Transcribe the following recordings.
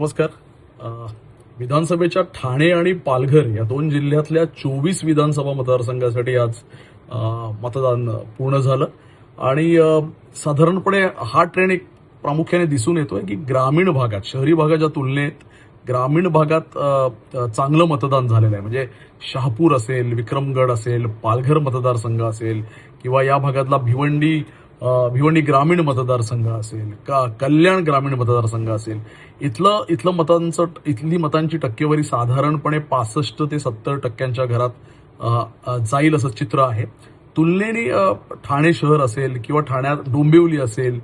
नमस्कार. विधानसभेच्या ठाणे आणि पालघर या दोन जिल्ह्यातल्या चोवीस विधानसभा मतदारसंघासाठी आज मतदान पूर्ण झालं. आणि साधारणपणे हा ट्रेंड एक प्रामुख्याने दिसून येतोय की ग्रामीण भागात शहरी भागाच्या तुलनेत ग्रामीण भागात चांगलं मतदान झालेलं आहे. म्हणजे शहापूर असेल विक्रमगड असेल पालघर मतदारसंघ असेल किंवा या भागातला भिवंडी भिवंडी ग्रामीण मतदारसंघ असेल का कल्याण ग्रामीण मतदारसंघ असेल इथलं इथलं मतांचं इथली मतांची टक्केवारी साधारणपणे पासष्ट ते सत्तर टक्क्यांच्या घरात जाईल असं चित्र आहे. तुलनेने ठाणे शहर असेल किंवा ठाण्यात डोंबिवली असेल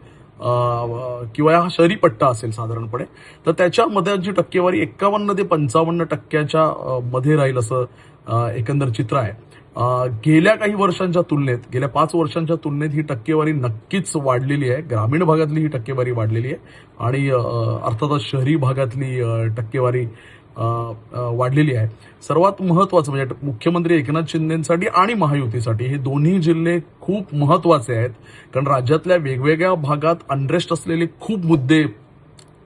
किंवा हा शहरी पट्टा असेल साधारणपणे तर त्याच्या मतांची टक्केवारी एक्कावन्न ते पंचावन्न टक्क्याच्या मध्ये राहील असं एकंदर चित्र आहे. गेल्या काही वर्षांच्या तुलनेत गेल्या पाच वर्षांच्या तुलनेत ही टक्केवारी नक्कीच वाढलेली आहे. ग्रामीण भागातली ही टक्केवारी वाढलेली आहे. आणि अर्थातच शहरी भागातली टक्केवारी वाढलेली आहे. सर्वात महत्वाचं म्हणजे मुख्यमंत्री एकनाथ शिंदेसाठी आणि महायुतीसाठी हे दोन्ही जिल्हे खूप महत्त्वाचे आहेत. कारण राज्यातल्या वेगवेगळ्या भागात अनरेस्ट असलेले खूप मुद्दे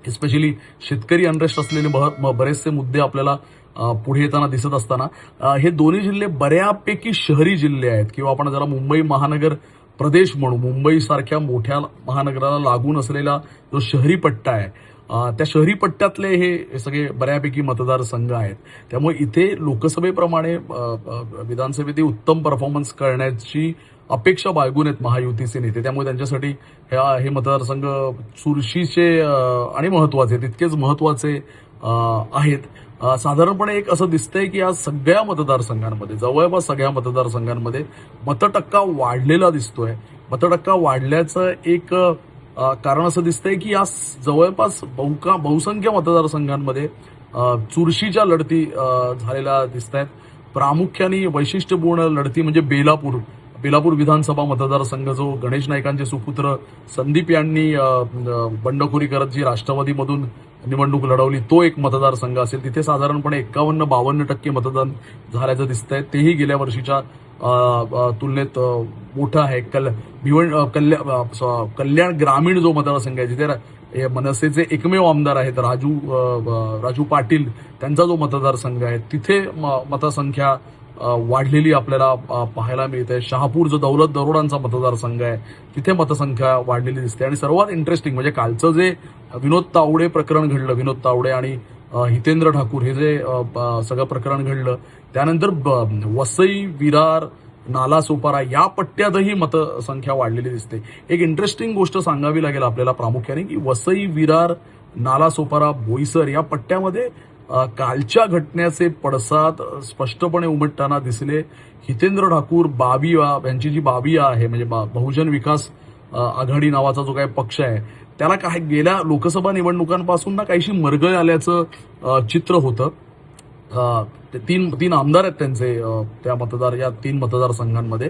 स्पेशली शेतकरी अनरेस्ट असलेले बरेचसे मुद्दे आपल्याला पुढे येताना दिसत असताना हे दोन्ही जिल्हे बऱ्यापैकी शहरी जिल्हे आहेत. किंवा आपण जरा मुंबई महानगर प्रदेश म्हणू मुंबईसारख्या मोठ्या महानगराला लागून असलेला जो शहरी पट्टा आहे त्या शहरी पट्ट्यातले हे सगळे बऱ्यापैकी मतदारसंघ आहेत. त्यामुळे इथे लोकसभेप्रमाणे विधानसभेतही उत्तम परफॉर्मन्स करण्याची अपेक्षा बाळगून आहेत महायुतीचे नेते. त्यामुळे त्यांच्यासाठी ह्या हे मतदारसंघ चुरशीचे आणि महत्त्वाचे तितकेच महत्त्वाचे आहेत. साधारणपणे एक असं दिसतंय की आज सगळ्या मतदारसंघांमध्ये जवळपास सगळ्या मतदारसंघांमध्ये मतटक्का वाढलेला दिसतोय. मतटक्का वाढल्याचं एक कारण असं दिसतंय की या जवळपास बहुका बहुसंख्य मतदारसंघांमध्ये चुरशीच्या लढती झालेल्या दिसत आहेत प्रामुख्याने वैशिष्ट्यपूर्ण लढती म्हणजे बेलापूर. बेलापूर विधानसभा मतदारसंघ जो गणेश नाईकांचे सुपुत्र संदीप यांनी बंडखोरी करत जी राष्ट्रवादीमधून निवडणूक लढवली तो एक मतदारसंघ असेल. तिथे साधारणपणे एक्कावन्न बावन्न टक्के मतदान झाल्याचं दिसतंय. तेही गेल्या वर्षीच्या तुलनेत मोठं आहे. कल भिवण कल्या स- कल्याण ग्रामीण जो मतदारसंघ आहे जिथे मनसेचे एकमेव आमदार आहेत राजू राजू पाटील त्यांचा जो मतदारसंघ आहे तिथे म- मतसंख्या वाढलेली आपल्याला पाहायला मिळते. शहापूर जो दौलत दरोडांचा मतदारसंघ आहे तिथे मतसंख्या वाढलेली दिसते. आणि सर्वात इंटरेस्टिंग म्हणजे कालचं जे विनोद तावडे प्रकरण घडलं विनोद तावडे आणि हितेंद्र ठाकूर हे जे सगळं प्रकरण घडलं त्यानंतर ब- वसई विरार नाला सोपारा या पट्ट्यातही मतसंख्या वाढलेली दिसते. एक इंटरेस्टिंग गोष्ट सांगावी लागेल आपल्याला प्रामुख्याने की वसई विरार नाला सोपारा बोईसर या पट्ट्यामध्ये कालच्या घटनेचे पडसाद स्पष्टपणे उमटताना दिसले. हितेंद्र ठाकूर बाबिया यांची जी बाबिया आहे म्हणजे बा- बहुजन विकास आघाडी नावाचा जो काही पक्ष आहे त्याला काही गेल्या लोकसभा निवडणुकांपासून ना काहीशी मरगळ आल्याचं चित्र होतं. ते तीन तीन आमदार आहेत त्यांचे त्या मतदार या तीन मतदारसंघांमध्ये.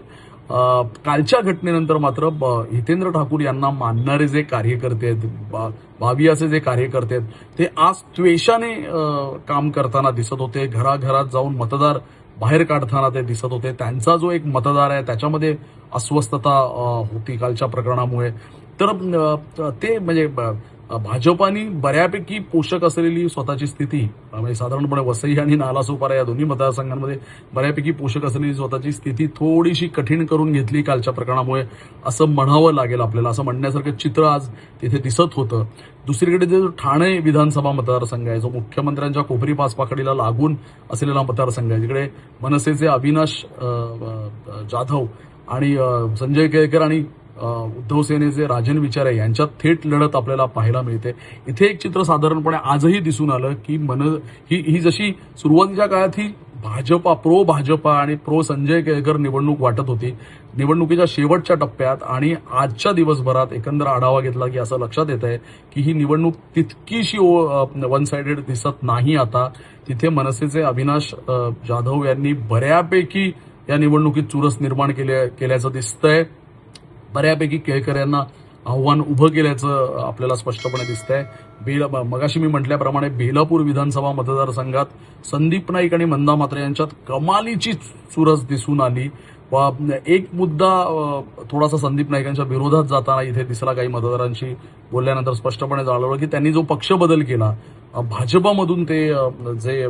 कालच्या घटनेनंतर मात्र ब- हितेंद्र ठाकूर यांना मानणारे जे कार्यकर्ते आहेत बा- भावियाचे जे कार्यकर्ते आहेत ते आज त्वेषाने काम करताना दिसत होते. घराघरात जाऊन मतदार बाहेर काढताना ते दिसत होते. त्यांचा जो एक मतदार आहे त्याच्यामध्ये अस्वस्थता होती कालच्या प्रकरणामुळे. तर ते म्हणजे ब- भाजपानी बऱ्यापैकी पोषक असलेली स्वतःची स्थिती म्हणजे साधारणपणे वसई आणि नालासोपारा या दोन्ही मतदारसंघांमध्ये बऱ्यापैकी पोषक असलेली स्वतःची स्थिती थोडीशी कठीण करून घेतली कालच्या प्रकरणामुळे असं म्हणावं लागेल आपल्याला. असं म्हणण्यासारखं चित्र आज तिथे दिसत होतं. दुसरीकडे जे ठाणे विधानसभा मतदारसंघ आहे जो मुख्यमंत्र्यांच्या कोपरी पासपाकडीला लागून असलेला मतदारसंघ आहे. जिकडे मनसेचे अविनाश जाधव आणि संजय केळकर आणि उद्धव सेनेचे राजन विचारे यांच्यात थेट लढत आपल्याला पाहायला मिळते. इथे एक चित्र साधारणपणे आजही दिसून आलं की मन ही ही जशी सुरुवातीच्या काळात ही भाजपा प्रो भाजपा आणि प्रो संजय केळकर निवडणूक वाटत होती निवडणुकीच्या शेवटच्या टप्प्यात आणि आजच्या दिवसभरात एकंदर आढावा घेतला की असं लक्षात येत आहे की ही निवडणूक तितकीशी वन साइडेड दिसत नाही आता. तिथे मनसेचे अविनाश जाधव यांनी बऱ्यापैकी या निवडणुकीत चुरस निर्माण केल्या केल्याचं दिसतंय. बऱ्यापैकी केळकऱ्यांना आव्हान उभं केल्याचं आपल्याला स्पष्टपणे दिसतंय. बेल मगाशी मी म्हटल्याप्रमाणे बेलापूर विधानसभा मतदारसंघात संदीप नाईक आणि मंदा मात्रे यांच्यात कमालीची चुरस दिसून आली. व एक मुद्दा थोडासा संदीप नाईकांच्या विरोधात जाताना इथे दिसला काही मतदारांशी बोलल्यानंतर स्पष्टपणे जाणवलं की त्यांनी जो पक्ष बदल केला भाजपामधून ते जे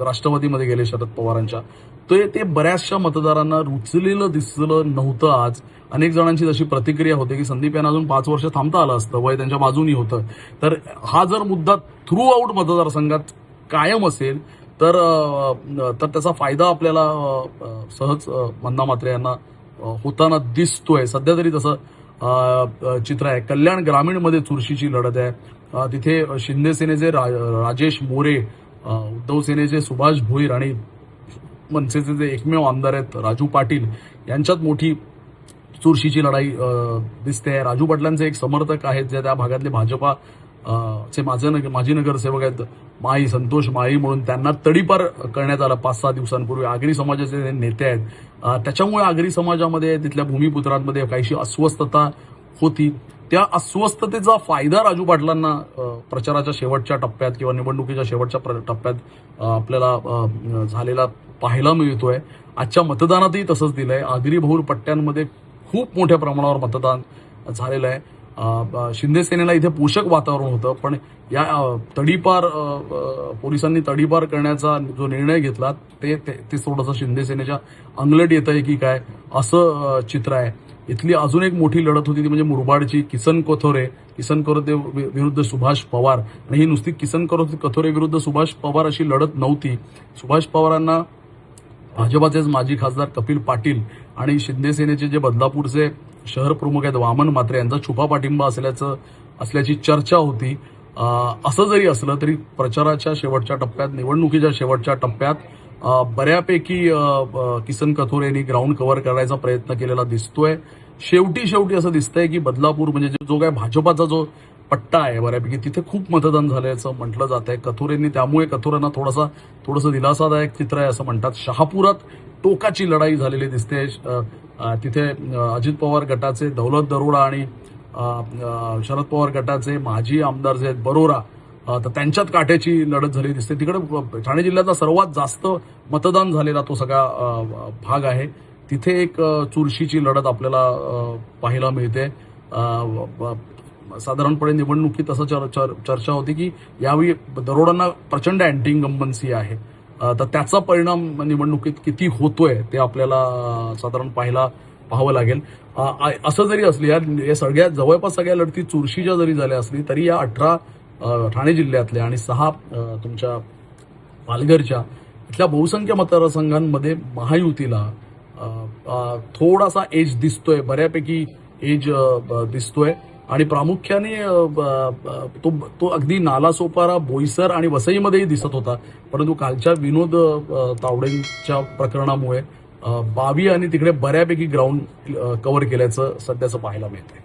राष्ट्रवादीमध्ये गेले शरद पवारांच्या ते ते बऱ्याचशा मतदारांना रुचलेलं दिसलं नव्हतं आज. अनेक जणांची जशी प्रतिक्रिया होते की संदीप यांना अजून पाच वर्ष थांबता आलं असतं वय त्यांच्या बाजूनी होतं. तर हा जर मुद्दा थ्रू आऊट मतदारसंघात कायम असेल तर तर त्याचा फायदा आपल्याला सहज मंदा मात्रे यांना होताना दिसतोय. सध्या तरी तसं चित्र आहे. कल्याण ग्रामीणमध्ये चुरशीची लढत आहे. तिथे शिंदे सेनेचे रा- राजेश मोरे उद्धव सेनेचे सुभाष भोईर आणि मनसेचे जे एकमेव आमदार आहेत राजू पाटील यांच्यात मोठी चुरशीची लढाई दिसते दिसते राजू पाटलांचे एक समर्थक आहेत जे त्या भागातले भाजपा चे माझे नग- माजी नगरसेवक आहेत माई संतोष माई म्हणून त्यांना तडीपार करण्यात आलं पाच सहा दिवसांपूर्वी. आगरी समाजाचे नेते आहेत त्याच्यामुळे आगरी समाजामध्ये तिथल्या भूमिपुत्रांमध्ये काहीशी अस्वस्थता होती. त्या अस्वस्थतेचा फायदा राजू पाटलांना प्रचाराच्या शेवटच्या टप्प्यात किंवा निवडणुकीच्या शेवटच्या प्र- टप्प्यात आपल्याला झालेला पाहायला मिळतोय. आजच्या मतदानातही तसंच दिलंय. आगरी बहुल पट्ट्यांमध्ये खूप मोठ्या प्रमाणावर मतदान झालेलं आहे. शिंदे सेनेला इथे पोषक वातावरण होतं पण या तडीपार पोलिसांनी तडीपार करण्याचा जो निर्णय घेतला ते ते ते थोडंसं शिंदे सेनेच्या अंगलट येत आहे की काय असं चित्र आहे. इथली अजून एक मोठी लढत होती ती म्हणजे मुरबाडची किसन कोथोरे किसन कोथोरे विरुद्ध सुभाष पवार. आणि ही नुसती किसन कोथो- कोथोरे विरुद्ध सुभाष पवार अशी लढत नव्हती. सुभाष पवारांना भाजपाचेच माजी खासदार कपिल पाटील आणि शिंदे सेनेचे जे बदलापूरचे शहर प्रमुख आहेत वामन मात्रे यांचा छुपा पाठिंबा असल्याचं असल्याची चर्चा होती. असं जरी असलं तरी प्रचाराच्या शेवटच्या टप्प्यात निवडणुकीच्या शेवटच्या टप्प्यात बऱ्यापैकी किसन कथोर यांनी ग्राउंड कव्हर करायचा प्रयत्न केलेला दिसतोय. शेवटी शेवटी असं दिसतंय की बदलापूर म्हणजे जो काय भाजपाचा जो पट्टा आहे बऱ्यापैकी. तिथे खूप मतदान झाल्याचं म्हटलं जात आहे कथोरेंनी त्यामुळे कथोरेंना थोडासा थोडंसं दिलासादायक चित्र आहे असं म्हणतात. शहापुरात टोकाची लढाई झालेली दिसते. तिथे अजित पवार गटाचे दौलत दरोडा आणि शरद पवार गटाचे माजी आमदार जे आहेत बरोरा तर त्यांच्यात काट्याची लढत झाली दिसते. तिकडे ठाणे जिल्ह्याचा सर्वात जास्त मतदान झालेला तो सगळा भाग आहे. तिथे एक चुरशीची लढत आपल्याला पाहायला मिळते. साधारणपणे निवडणुकीत असं चर- चर- चर्चा होती की यावेळी दरोडांना प्रचंड अँटी इन्कम्बन्सी आहे तर त्याचा परिणाम निवडणुकीत किती होतोय ते आपल्याला साधारण पाहायला पाहावं लागेल. असं जरी असली या या सगळ्या जवळपास सगळ्या लढती चुरशीच्या जरी झाल्या असली तरी या अठरा ठाणे जिल्ह्यातल्या आणि सहा तुमच्या पालघरच्या इथल्या बहुसंख्य मतदारसंघांमध्ये महायुतीला थोडासा एज दिसतोय. बऱ्यापैकी एज दिसतोय. आणि प्रामुख्याने तो तो अगदी नालासोपारा बोईसर आणि वसईमध्येही दिसत होता. परंतु कालच्या विनोद तावडेंच्या प्रकरणामुळे बावी आणि तिकडे बऱ्यापैकी ग्राउंड कव्हर केल्याचं सध्याचं पाहायला मिळतंय.